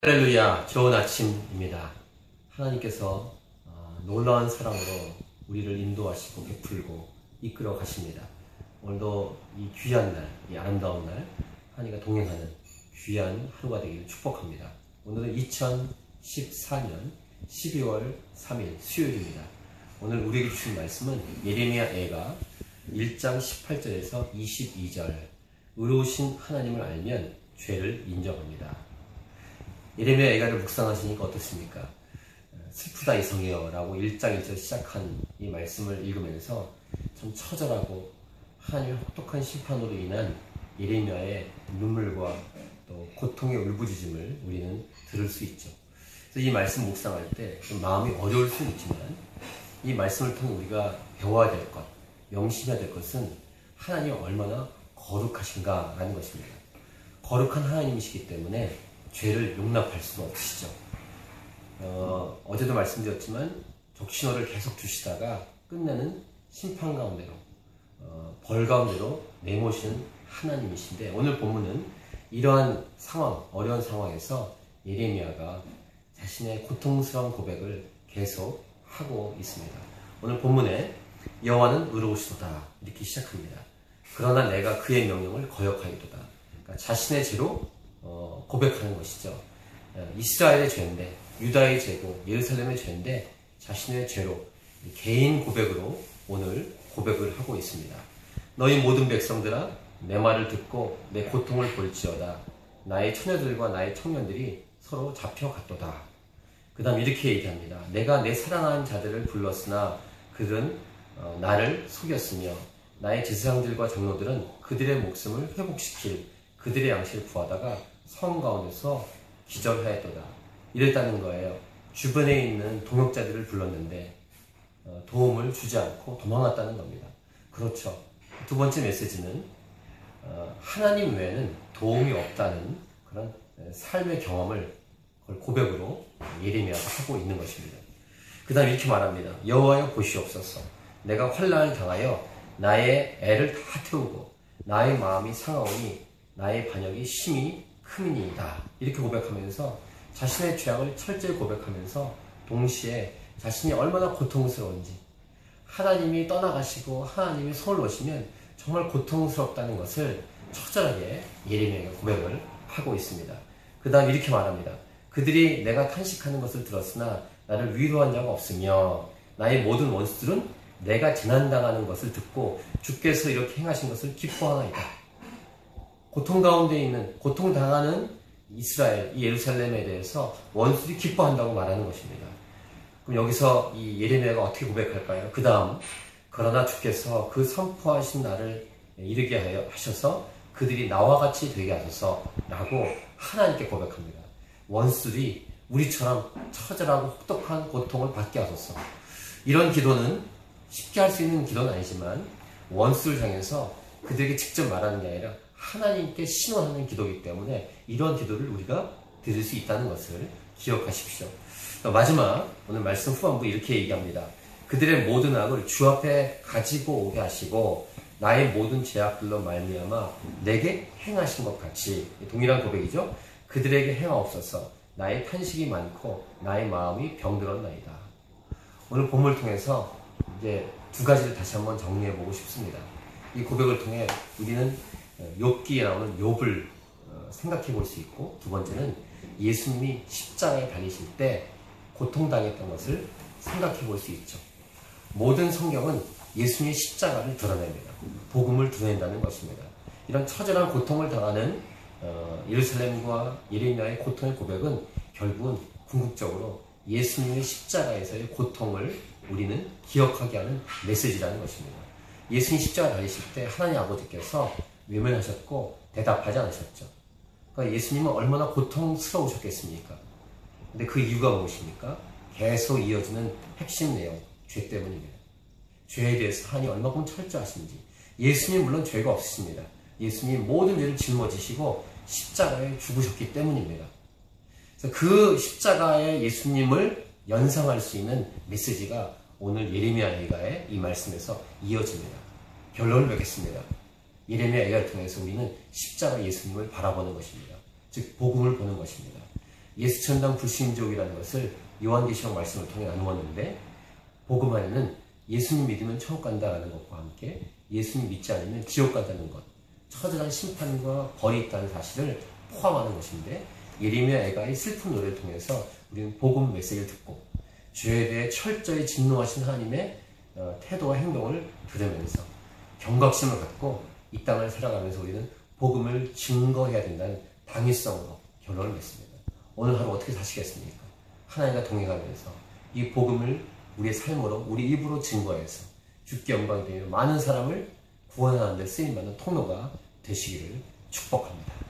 할렐루야, 좋은 아침입니다. 하나님께서 어, 놀라운 사랑으로 우리를 인도하시고 베풀고 이끌어 가십니다. 오늘도 이 귀한 날, 이 아름다운 날, 하나님과 동행하는 귀한 하루가 되기를 축복합니다. 오늘은 2014년 12월 3일 수요일입니다. 오늘 우리에게 주신 말씀은 예레미야 애가 1장 18절에서 22절 의로우신 하나님을 알면 죄를 인정합니다. 예레미야 애가를 묵상하시니까 어떻습니까? 슬프다 이성이여 라고 1장 1절 시작한 이 말씀을 읽으면서 참 처절하고 하나님의 혹독한 심판으로 인한 예레미야의 눈물과 또 고통의 울부짖음을 우리는 들을 수 있죠. 그래서 이 말씀 묵상할 때 좀 마음이 어려울 수는 있지만 이 말씀을 통해 우리가 배워야 될 것, 명심해야 될 것은 하나님이 얼마나 거룩하신가라는 것입니다. 거룩한 하나님이시기 때문에 죄를 용납할 수는 없으시죠. 어, 어제도 말씀드렸지만 적신호를 계속 주시다가 끝내는 심판 가운데로 어, 벌 가운데로 내모시는 하나님이신데 오늘 본문은 이러한 상황 어려운 상황에서 예레미야가 자신의 고통스러운 고백을 계속 하고 있습니다. 오늘 본문에 여호와는 의로우시도다 이렇게 시작합니다. 그러나 내가 그의 명령을 거역하이도다. 그러니까 자신의 죄로 어, 고백하는 것이죠. 어, 이스라엘의 죄인데 유다의 죄고 예루살렘의 죄인데 자신의 죄로 개인 고백으로 오늘 고백을 하고 있습니다. 너희 모든 백성들아 내 말을 듣고 내 고통을 볼지어다 나의 처녀들과 나의 청년들이 서로 잡혀갔도다. 그 다음 이렇게 얘기합니다. 내가 내 사랑하는 자들을 불렀으나 그들은 어, 나를 속였으며 나의 제사장들과 장로들은 그들의 목숨을 회복시킬 그들의 양식을 구하다가 성 가운데서 기절하였도다. 이랬다는 거예요. 주변에 있는 동역자들을 불렀는데 어, 도움을 주지 않고 도망갔다는 겁니다. 그렇죠. 두 번째 메시지는 어, 하나님 외에는 도움이 없다는 그런 삶의 경험을 고백으로 예레미야가 하고 있는 것입니다. 그 다음 이렇게 말합니다. 여호와여 보시옵소서. 내가 환란을 당하여 나의 애를 다 태우고 나의 마음이 상하오니 나의 반역이 심히 크니이다. 이렇게 고백하면서 자신의 죄악을 철저히 고백하면서 동시에 자신이 얼마나 고통스러운지 하나님이 떠나가시고 하나님이 손을 놓으시면 정말 고통스럽다는 것을 처절하게 예레미야가 고백을 하고 있습니다. 그 다음 이렇게 말합니다. 그들이 내가 탄식하는 것을 들었으나 나를 위로한 자가 없으며 나의 모든 원수들은 내가 지난당하는 것을 듣고 주께서 이렇게 행하신 것을 기뻐하나이다. 고통 가운데 있는 고통 당하는 이스라엘, 이 예루살렘에 대해서 원수들이 기뻐한다고 말하는 것입니다. 그럼 여기서 이 예레미야가 어떻게 고백할까요? 그 다음 그러나 주께서 그 선포하신 날을 이르게 하셔서 그들이 나와 같이 되게 하소서라고 하나님께 고백합니다. 원수들이 우리처럼 처절하고 혹독한 고통을 받게 하소서. 이런 기도는 쉽게 할 수 있는 기도는 아니지만 원수를 향해서 그들에게 직접 말하는 게 아니라 하나님께 신원하는 기도이기 때문에 이러한 기도를 우리가 드릴 수 있다는 것을 기억하십시오. 마지막 오늘 말씀 후반부 이렇게 얘기합니다. 그들의 모든 악을 주 앞에 가지고 오게 하시고 나의 모든 죄악들로 말미암아 내게 행하신 것 같이 동일한 고백이죠. 그들에게 행하옵소서 나의 탄식이 많고 나의 마음이 병들었나이다. 오늘 본문을 통해서 이제 두 가지를 다시 한번 정리해 보고 싶습니다. 이 고백을 통해 우리는 욥기에 나오는 어, 생각해 볼 수 있고 두 번째는 예수님이 십자가에 달리실 때 고통당했던 것을 생각해 볼 수 있죠. 모든 성경은 예수님의 십자가를 드러냅니다. 복음을 드러낸다는 것입니다. 이런 처절한 고통을 당하는 어, 예루살렘과 예레미야의 고통의 고백은 결국은 궁극적으로 예수님의 십자가에서의 고통을 우리는 기억하게 하는 메시지라는 것입니다. 예수님 십자가 달리실 때 하나님 아버지께서 외면하셨고 대답하지 않으셨죠. 그러니까 예수님은 얼마나 고통스러우셨겠습니까? 근데 그 이유가 무엇입니까? 계속 이어지는 핵심 내용, 죄 때문입니다. 죄에 대해서 하나님 얼마큼 철저하신지. 예수님 물론 죄가 없으십니다. 예수님 모든 죄를 짊어지시고 십자가에 죽으셨기 때문입니다. 그래서 그 십자가의 예수님을 연상할 수 있는 메시지가 오늘 예레미야 예가의 이 말씀에서 이어집니다. 결론을 맺겠습니다. 예레미야 예를 통해서 우리는 십자가 예수님을 바라보는 것입니다. 즉 복음을 보는 것입니다. 예수 천당 불신족이라는 것을 요한계시록 말씀을 통해 나누었는데 복음 안에는 예수님 믿으면 천국 간다는 것과 함께 예수님 믿지 않으면 지옥 간다는 것, 처절한 심판과 벌이 있다는 사실을 포함하는 것인데 예레미야 애가의 슬픈 노래를 통해서 우리는 복음 메시지를 듣고 죄에 대해 철저히 진노하신 하나님의 어, 태도와 행동을 들으면서 경각심을 갖고 이 땅을 살아가면서 우리는 복음을 증거해야 된다는 당위성으로 결론을 냈습니다. 오늘 하루 어떻게 사시겠습니까? 하나님과 동행하면서 이 복음을 우리의 삶으로 우리 입으로 증거해서 주께 영광되며 많은 사람을 구원하는 데 쓰임받는 통로가 되시기를 축복합니다.